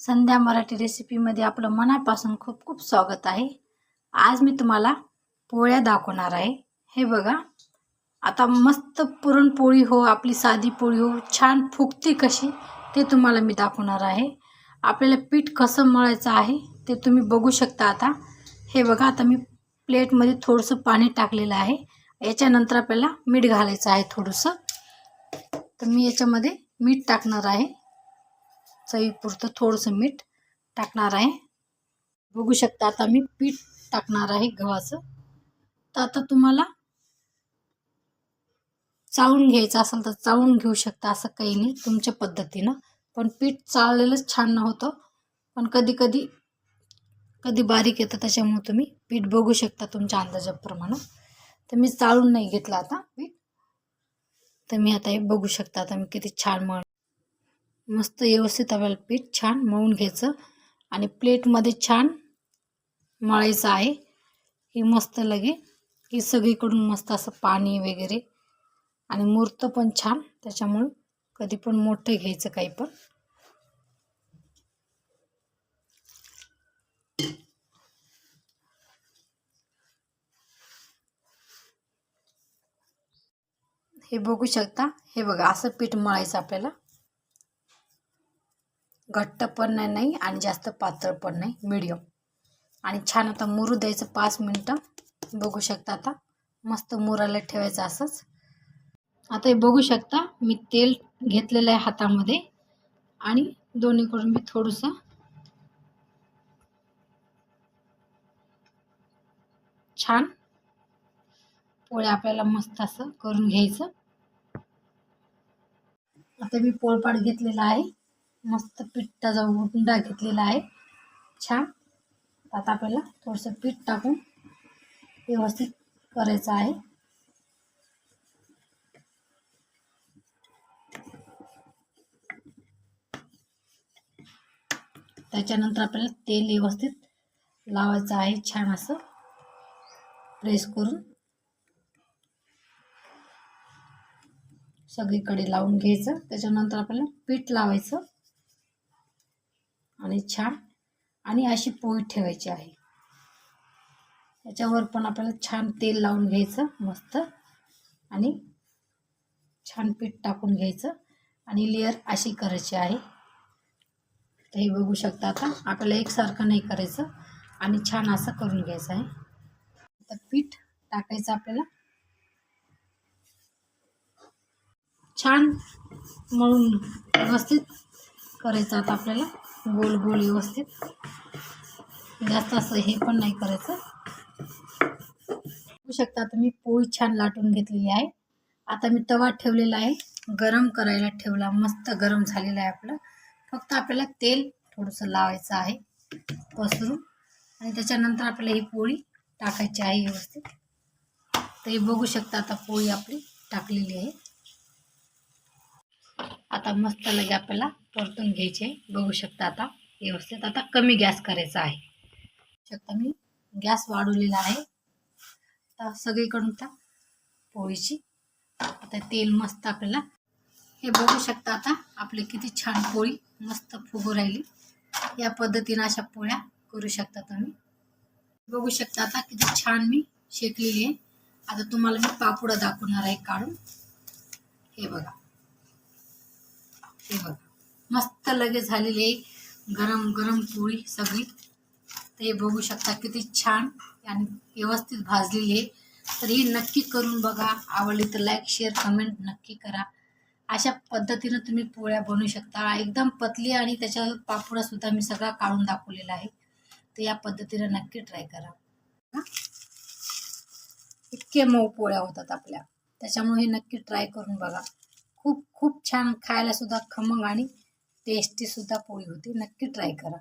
संध्या मराठी रेसिपीमध्ये आपलं मनापासून खूप खूप स्वागत आहे. आज मी तुम्हाला पोळ्या दाखवणार आहे. हे बघा. आता मस्त पुरणपोळी हो आपली साधी पोळी हो छान फुगती कशी ते तुम्हाला मी दाखवणार आहे. आपल्याला पीठ कसं मळायचं आहे ते तुम्ही बघू शकता आता. हे बघा आता मी प्लेटमध्ये थोडंसं पाणी टाकलेलं आहे. याच्यानंतर आपल्याला मीठ घालायचं आहे थोडंसं. तर मी याच्यामध्ये मीठ टाकणार आहे. चवीपुरतं थोडंसं मीठ टाकणार आहे. बघू शकता आता मी पीठ टाकणार आहे गव्हाचं. तर आता तुम्हाला चाळून घ्यायचं असेल तर चाळून घेऊ शकता असं काही नाही तुमच्या पद्धतीनं. पण पीठ चाळलेलंच छान होतं. पण कधी कधी कधी बारीक येतं त्याच्यामुळे तुम्ही पीठ बघू शकता तुमच्या अंदाजाप्रमाणे. तर मी चाळून नाही घेतलं आता पीठ. तर मी आता हे बघू शकता आता मी किती छान मळ मस्त व्यवस्थित आपल्याला पीठ छान मळून घ्यायचं. आणि प्लेटमध्ये छान मळायचं आहे. ही मस्त लगे. की सगळीकडून मस्त असं पाणी वगैरे. आणि मूर्त पण छान. त्याच्यामुळं कधी पण मोठं घ्यायचं काही पण. हे बघू शकता. हे बघा असं पीठ मळायचं आपल्याला. घट्ट पण नाही नाही आणि जास्त पातळ पण नाही मिडियम आणि छान आता मुरू द्यायचं पाच मिनटं. बघू शकता आता. मस्त मुराला ठेवायचं असंच. आता हे बघू शकता मी तेल घेतलेलं आहे हातामध्ये. आणि दोन्हीकडून मी थोडंसं छान पोळ्या आपल्याला मस्त असं करून घ्यायचं. आता मी पोळपाट घेतलेला आहे. मस्त पिठाचा उंडा घेतलेला आहे. छान. आता आपल्याला थोडंसं पीठ टाकून व्यवस्थित करायचं आहे. त्याच्यानंतर आपल्याला तेल व्यवस्थित लावायचं आहे. छान असं प्रेस करून सगळीकडे लावून घ्यायचं. त्याच्यानंतर आपल्याला पीठ लावायचं. आणि छान आणि अशी पोळी ठेवायची आहे. याच्यावर पण आपल्याला छान तेल लावून घ्यायचं मस्त. आणि छान पीठ टाकून घ्यायचं. आणि लेअर अशी करायची आहे. तर हे बघू शकता आता. आपल्याला एकसारखं नाही करायचं. आणि छान असं करून घ्यायचं आहे. आता पीठ टाकायचं आपल्याला. छान मळून व्यवस्थित करायचं आता आपल्याला. गोल गोल व्यवस्थित. जास्त असं हे पण नाही करायचं. बघू शकता आता मी पोळी छान लाटून घेतलेली आहे. आता मी तवा ठेवलेला आहे. गरम करायला ठेवला. मस्त गरम झालेला आहे आपलं. फक्त आपल्याला तेल थोडंसं लावायचं आहे. पसरून. आणि त्याच्यानंतर आपल्याला ही पोळी टाकायची आहे व्यवस्थित. तर हे बघू शकता आता पोळी आपली टाकलेली आहे. आता मस्त लगे आपल्याला परतून घ्यायचे. बघू शकता आता व्यवस्थित. आता कमी गॅस करायचा आहे. शकता मी गॅस वाढवलेला आहे. आता सगळीकडून त्या पोळीची. आता तेल मस्त आपल्याला. हे बघू शकता आता आपली किती छान पोळी मस्त फुगू राहिली. या पद्धतीनं अशा पोळ्या करू शकता तुम्ही. बघू शकता आता किती छान मी शेकलेली आहे. आता तुम्हाला मी पापुडा दाखवणार आहे काढून. हे बघा. हे बघा. मस्त लगेच झालेली आहे. गरम गरम पोळी सगळी. ते बघू शकता किती छान आणि व्यवस्थित भाजलेली आहे. तर ही नक्की करून बघा. आवडली तर लाईक शेअर कमेंट नक्की करा. अशा पद्धतीनं तुम्ही पोळ्या बनवू शकता. एकदम पतली आणि त्याच्यावर पापुडासुद्धा मी सगळा काढून दाखवलेला आहे. तर या पद्धतीनं नक्की ट्राय करा. इतके मऊ पोळ्या होतात आपल्या. त्याच्यामुळे हे नक्की ट्राय करून बघा. खूप खूप छान खायला सुद्धा खमंग आणि टेस्टी सुद्धा पोळी होती. नक्की ट्राय करा.